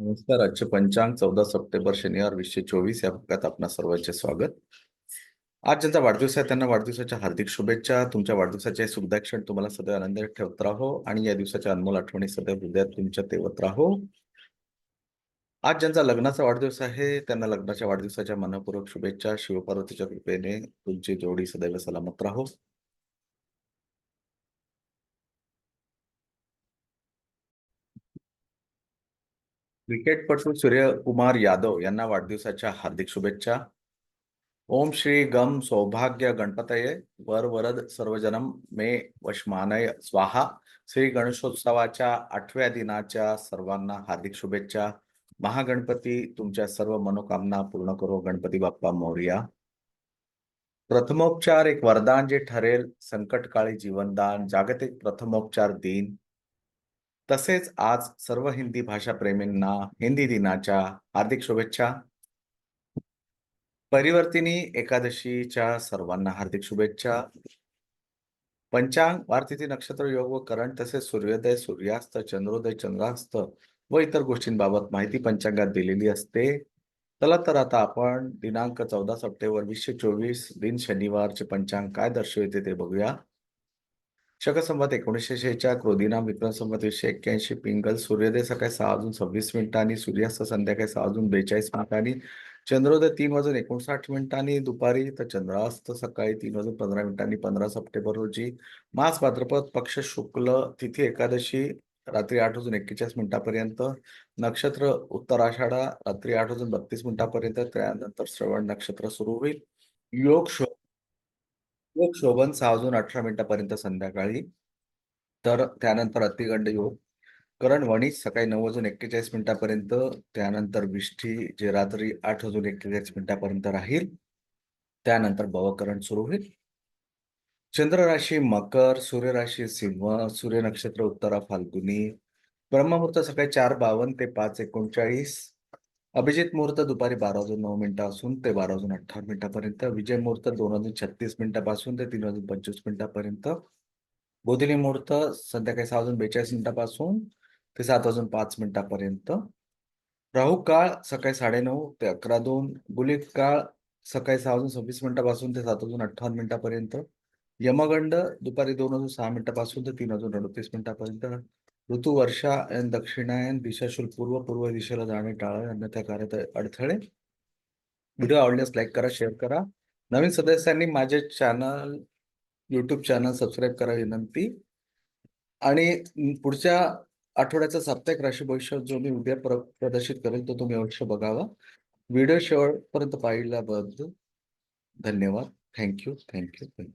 नमस्कार. आजचे पंचांग चौदा सप्टेंबर शनिवार वीसशे चोवीस या भागात आपणा सर्वांचे स्वागत. आज ज्यांचा वाढदिवस आहे त्यांना वाढदिवसाच्या हार्दिक शुभेच्छा. तुमच्या वाढदिवसाचे सुखदा क्षण तुम्हाला सदैव आनंद ठेवत राहो आणि या दिवसाच्या अनमोल आठवणी सदैव हृदयात तुमच्या तेवत राहो. आज ज्यांचा लग्नाचा वाढदिवस आहे त्यांना लग्नाच्या वाढदिवसाच्या मनपूर्वक शुभेच्छा. शिवपार्वतीच्या कृपेने तुमची जोडी सदैव सलामत राहो. क्रिकेटपटू सूर्यकुमार यादव यांना वाढदिवसाच्या हार्दिक शुभेच्छा. ओम श्री गम सौभाग्य गणपतये. वर वरद सर्वजनम मे वशमानय. स्वाहा. श्री गणेशोत्सवाच्या आठव्या दिनाच्या सर्वांना हार्दिक शुभेच्छा. महागणपती तुमच्या सर्व मनोकामना पूर्ण करो गणपती बाप्पा मौर्या. प्रथमोपचार एक वरदान जे ठरेल संकटकाळी जीवनदान जागतिक प्रथमोपचार दिन. तसेच आज सर्व हिंदी भाषा प्रेमींना हिंदी दिनाच्या हार्दिक शुभेच्छा. परिवर्तिनी एकादशीच्या सर्वांना हार्दिक शुभेच्छा. पंचांग वारतिथी नक्षत्र योग व करण तसेच सूर्योदय सूर्यास्त चंद्रोदय चंद्रास्त व इतर गोष्टींबाबत माहिती पंचांगात दिलेली असते. चला तर आता आपण दिनांक चौदा सप्टेंबर वीसशे चोवीस दिन शनिवारचे पंचांग काय दर्शविते ते बघूया. शकसंवत एकोणीसशे शेच्या क्रोदिना विक्रम संवत वीसशे एक्क्याऐंशी पिंगल सूर्योदय सकाळी सहा वाजून सव्वीस मिनिटांनी सूर्यास्त संध्याकाळी सहा वाजून बेचाळीस मिनिटांनी चंद्रोदय तीन वाजून एकोणसाठ मिनिटांनी दुपारी तर चंद्रास्त सकाळी तीन वाजून पंधरा मिनिटांनी पंधरा सप्टेंबर रोजी मास भाद्रपद पक्ष शुक्ल तिथी एकादशी रात्री आठ वाजून एक्केचाळीस मिनिटापर्यंत नक्षत्र उत्तराषाढा रात्री आठ वाजून बत्तीस मिनिटापर्यंत त्यानंतर श्रवण नक्षत्र सुरू होईल. योग शो योग शोभन सहा वाजून अठरा मिनिटापर्यंत संध्याकाळी. तर त्यानंतर अतिगंड योग. करण वणी सकाळी नऊ वाजून एक्केचाळीस मिनिटापर्यंत त्यानंतर विष्ठी जे रात्री आठ वाजून एक्केचाळीस मिनिटापर्यंत राहील त्यानंतर भवकरण सुरू होईल. चंद्र राशी मकर सूर्य राशी सिंह सूर्य नक्षत्र उत्तरा फाल्गुनी ब्रह्ममुहूर्त सकाळी चार बावन्न ते पाच एकोणचाळीस अभिजित मुहूर्त दुपारी बारा वाजून नऊ मिनिटापासून ते बारा वाजून अठ्ठावन्न मिनिटापर्यंत विजय मुहूर्त दोन वाजून छत्तीस मिनिटापासून ते तीन वाजून पंचवीस मिनिटापर्यंत. बोधिनी मुहूर्त संध्याकाळी सहा वाजून बेचाळीस मिनिटापासून ते सात वाजून पाच मिनिटापर्यंत. राहू काळ सकाळी साडेनऊ ते अकरा दोन गुलिक काळ सकाळी सहा वाजून सव्वीस मिनिटापासून ते सात वाजून अठ्ठावन्न मिनिटापर्यंत. यमगंड दुपारी दोन वाजून सहा मिनिटापासून ते तीन वाजून अडतीस मिनिटापर्यंत. ऋतू वर्षा आणि दक्षिणायन दिशाशूल पूर्व पूर्व दिशेला जाणे टाळा अन्यथा कार्यात अडथळे. व्हिडिओ आवडल्यास लाईक करा शेअर करा. नवीन सदस्यांनी माझे चॅनल यूट्यूब चॅनल सबस्क्राईब करा विनंती. आणि पुढच्या आठवड्याचा साप्ताहिक राशी भविष्य जो मी उद्या प्र प्रदर्शित करेल तो तुम्ही अवश्य बघावा. व्हिडिओ शेवटपर्यंत पाहिल्याबद्दल धन्यवाद. Thank you thank you thank you.